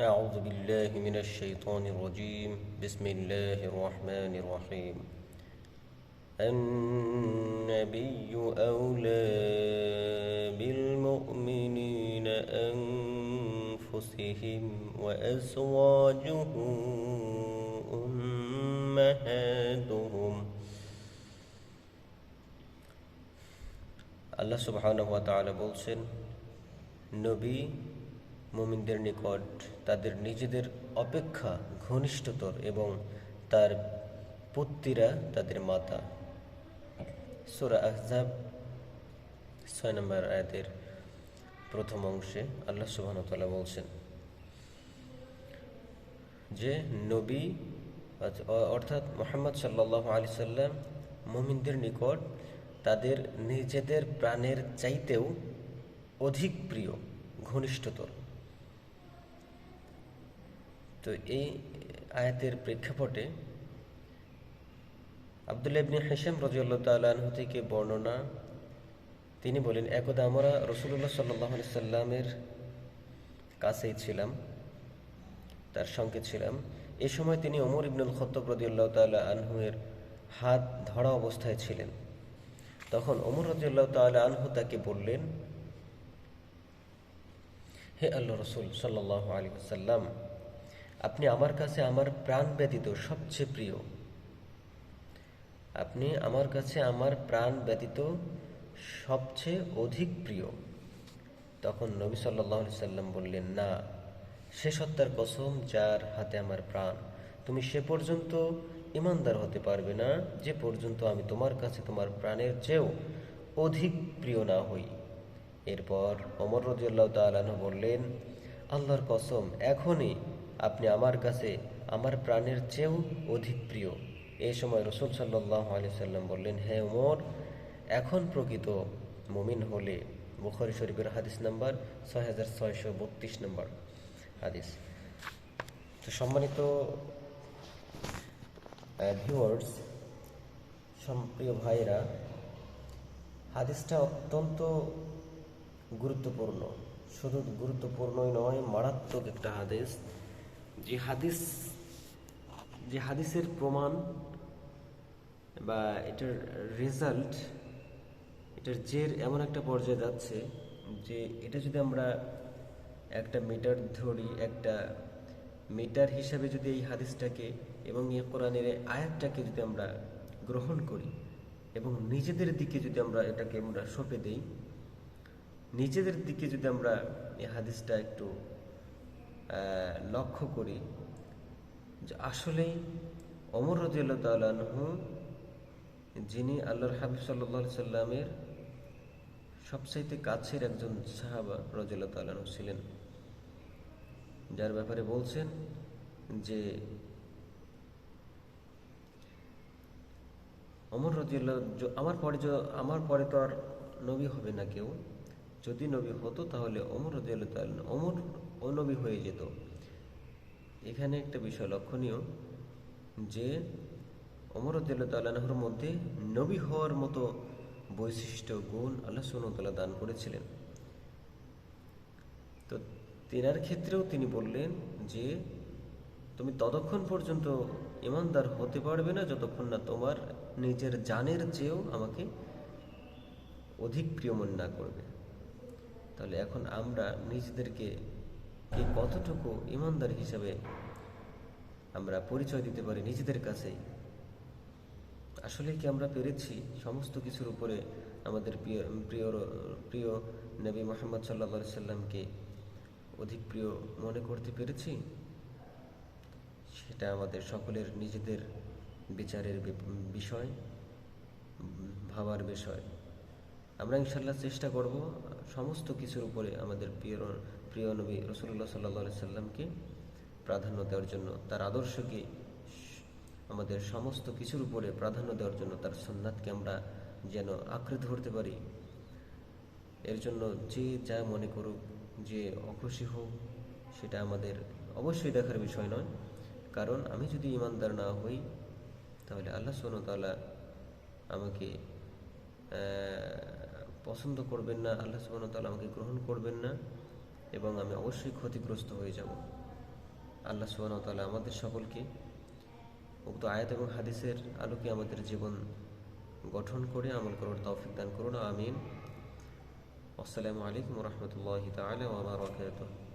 أعوذ بالله من الشيطان الرجيم بسم الله الرحمن الرحيم النبي أولى بالمؤمنين أنفسهم وأزواجه أمهاتهم আল্লাহ সুবহানাহু ওয়া তাআলা বলছেন নবী মুমিনদের নিকট তাদের নিজেদের অপেক্ষা ঘনিষ্ঠতর এবং তার পুত্রীরা তাদের মাতা। সূরা আহজাব ছয় নম্বর আয়াতের প্রথম অংশে আল্লাহ ওয়া বলছেন, যে নবী অর্থাৎ মোহাম্মদ সাল্লাহ আলি সাল্লাম মুমিনদের নিকট তাদের নিজেদের প্রাণের চাইতেও অধিক প্রিয়, ঘনিষ্ঠতর। তো এই আয়াতের প্রেক্ষাপটে আবদুল্লাহ ইবনে হেসেম রাজিউল্লাহ তাল্লাহ থেকে বর্ণনা, তিনি বলেন, একদা আমরা রসুল্লাহ সাল্লাহ সাল্লামের কাছেই ছিলাম, তার সঙ্গে ছিলাম। এ সময় তিনি ওমর ইবনুল খত্তব রদিউল্লাহ তাল্লাহ আনহুয়ের হাত ধরা অবস্থায় ছিলেন। তখন ওমর রদিউল্লাহ তাল্লাহ আনহু তাকে বললেন, হে আল্লাহ রসুল সাল্লাহ আলী সাল্লাম আপনি আমার কাছে আমার প্রাণ ব্যতীত সবচেয়ে প্রিয়। আপনি আমার কাছে আমার প্রাণ ব্যতীত সবচেয়ে অধিক প্রিয়। তখন নবী সাল্লাহ সাল্লাম বললেন, না, সে সত্তার কসম যার হাতে আমার প্রাণ, তুমি সে পর্যন্ত ইমানদার হতে পারবে না, যে পর্যন্ত আমি তোমার কাছে তোমার প্রাণের চেয়েও অধিক প্রিয় না হই। এরপর অমর রদিউল্লাহ তালাহ বললেন, আল্লাহর কসম, এখনই আপনি আমার কাছে আমার প্রাণের চেয়েও অধিক প্রিয়। এই সময় রসুল সাল্লাহ সাল্লাম বললেন হ্যাঁ ওমর এখন প্রকৃত মুমিন হলে বুখারি শরীফের হাদিস নাম্বার ছয় হাজার ছয়শো বত্রিশ নম্বর হাদিস। তো সম্মানিত ভিউয়ার্স সম্প্রিয় ভাইরা হাদিসটা অত্যন্ত গুরুত্বপূর্ণ। শুধু গুরুত্বপূর্ণই নয়, মারাত্মক একটা হাদিস। যে হাদিস, যে হাদিসের প্রমাণ বা এটার রেজাল্ট এটার জের এমন একটা পর্যায়ে যাচ্ছে যে এটা যদি আমরা একটা মিটার ধরি, একটা মিটার হিসাবে যদি এই হাদিসটাকে এবং এই কোরআনের আয়াতটাকে যদি আমরা গ্রহণ করি এবং নিজেদের দিকে যদি আমরা এটাকে আমরা সঁপে দেই, নিজেদের দিকে যদি আমরা এই হাদিসটা একটু লক্ষ্য করি যে আসলেই অমর রদিয়াল্লাহ তালহু যিনি আল্লাহর হাবিব সাল্লাহ সাল্লামের সবচাইতে কাছের একজন সাহাবা রজিল্লা তালু ছিলেন, যার ব্যাপারে বলছেন যে অমর রদিউল্লাহ আমার পরে আমার পরে তো আর নবী হবে না কেউ, যদি নবী হতো তাহলে অমর রদিউল্লাহ অমর অনবী হয়ে যেত। এখানে একটা বিষয় লক্ষণীয় যে অমর তাল্লাহর মধ্যে নবী হওয়ার মতো বৈশিষ্ট্য, গুণ আল্লাহ সুনতলা দান করেছিলেন। তো তেনার ক্ষেত্রেও তিনি বললেন যে, তুমি ততক্ষণ পর্যন্ত ইমানদার হতে পারবে না যতক্ষণ না তোমার নিজের জানের চেয়েও আমাকে অধিক প্রিয়মন না করবে। তাহলে এখন আমরা নিজেদেরকে এই কতটুকু ইমানদার হিসাবে আমরা পরিচয় দিতে পারি নিজেদের কাছেই আসলে কি আমরা পেরেছি? সমস্ত কিছুর উপরে আমাদের প্রিয় প্রিয় প্রিয় নবী মোহাম্মদ সাল্লা সাল্লামকে অধিক প্রিয় মনে করতে পেরেছি? সেটা আমাদের সকলের নিজেদের বিচারের বিষয়, ভাবার বিষয়। আমরা ইনশাল্লাহ চেষ্টা করব সমস্ত কিছুর উপরে আমাদের প্রিয় প্রিয় নবী রসুল্লাহ সাল্লা সাল্লামকে প্রাধান্য দেওয়ার জন্য, তার আদর্শকে, আমাদের সমস্ত কিছুর উপরে প্রাধান্য দেওয়ার জন্য, তার সন্ন্যাতকে আমরা যেন আঁকড়ে ধরতে পারি। এর জন্য যে যা মনে করুক, যে অখুশি হোক, সেটা আমাদের অবশ্যই দেখার বিষয় নয়। কারণ আমি যদি ইমানদার না হই, তাহলে আল্লাহ সোনতালা আমাকে পছন্দ করবেন না, আল্লাহ সুবাহতাল আমাকে গ্রহণ করবেন না এবং আমি অবশ্যই ক্ষতিগ্রস্ত হয়ে যাব। আল্লাহ সুবাহতাল্লাহ আমাদের সকলকে উক্ত আয়াত এবং হাদিসের আলোকে আমাদের জীবন গঠন করে আমল করার তৌফিক দান করুন, আমিন। আসসালামু আলাইকুম রহমতুল্লাহ তালা ওবরাকাতুহ